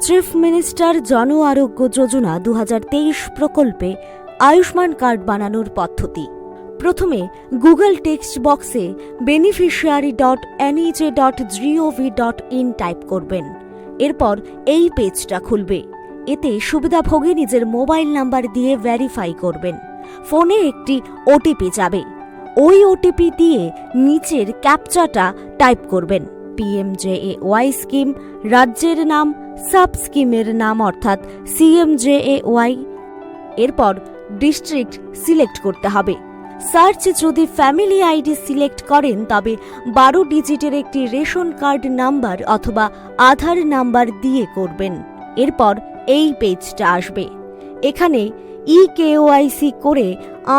Chief minister জন আরোগ্য যোজনা দু হাজার তেইশ প্রকল্পে আয়ুষ্মান কার্ড বানানোর পদ্ধতি। প্রথমে গুগল টেক্সট বক্সে beneficiary dot NEJ dot GOV dot in type করবেন। এরপর এই পেজটা খুলবে। এতে সুবিধাভোগী নিজের মোবাইল নাম্বার দিয়ে ভেরিফাই করবেন। ফোনে একটি ওটিপি যাবে। ওই ওটিপি দিয়ে নিচের ক্যাপচাটা টাইপ করবেন। পিএমজেএ ওয়াই স্কিম রাজ্যের নাম সাব স্কিমের নাম অর্থাৎ সিএমজেএ ওয়াই এরপর ডিস্ট্রিক্ট সিলেক্ট করতে হবে। সার্চ যদি ফ্যামিলি আইডি সিলেক্ট করেন, তবে বারো ডিজিটের একটি রেশন কার্ড নাম্বার অথবা আধার নাম্বার দিয়ে করবেন। এরপর এই পেজটা আসবে। এখানে ই কেওআইসি করে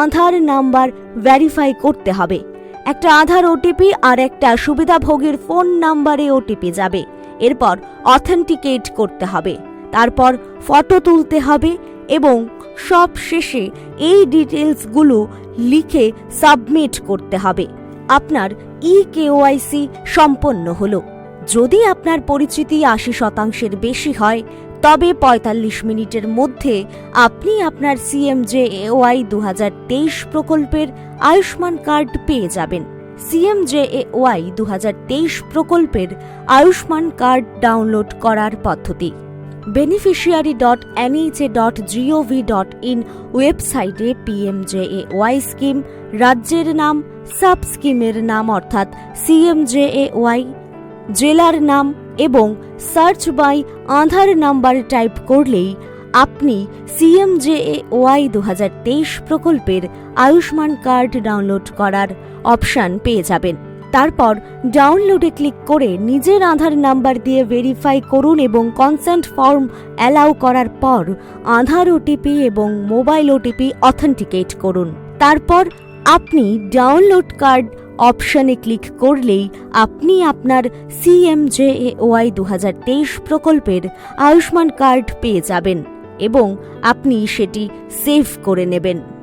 আধার নাম্বার ভেরিফাই করতে হবে। একটা আধার ওটিপি আর একটা সুবিধাভোগীর ফোন নাম্বারে ওটিপি যাবে। এরপর অথেন্টিকেট করতে হবে। তারপর ফটো তুলতে হবে এবং সব শেষে এই ডিটেলসগুলো লিখে সাবমিট করতে হবে। আপনার ই কেওআইসি সম্পন্ন হলো। যদি আপনার পরিচিতি আশি শতাংশের বেশি হয় তবে ৪৫ মিনিটের মধ্যে আপনি আপনার সিএমজে সিএমজেএওয়াই দু প্রকল্পের আয়ুষ্মান কার্ড পেয়ে যাবেন। সিএমজে সিএমজেএওয়াই দু প্রকল্পের আয়ুষ্মান কার্ড ডাউনলোড করার পদ্ধতি। Beneficiary dot NHA dot gov dot in ওয়েবসাইটে পিএমজেএওয়াই স্কিম, রাজ্যের নাম, সাব স্কিমের নাম অর্থাৎ সিএমজেএওয়াই জেলার নাম এবং search by Aadhaar number type করলেই আপনি সিএমজেএ ওয়াই দু প্রকল্পের আয়ুষ্মান কার্ড ডাউনলোড করার অপশান পেয়ে যাবেন। তারপর ডাউনলোডে ক্লিক করে নিজের আধার নাম্বার দিয়ে ভেরিফাই করুন এবং কনসেন্ট ফর্ম অ্যালাউ করার পর আধার ওটিপি এবং মোবাইল ওটিপি অথেন্টিকেট করুন। তারপর আপনি ডাউনলোড কার্ড অপশনে ক্লিক করলেই আপনি আপনার সিএমজেএওয়াই দু প্রকল্পের আয়ুষ্মান কার্ড পেয়ে যাবেন এবং আপনি সেটি সেভ করে নেবেন।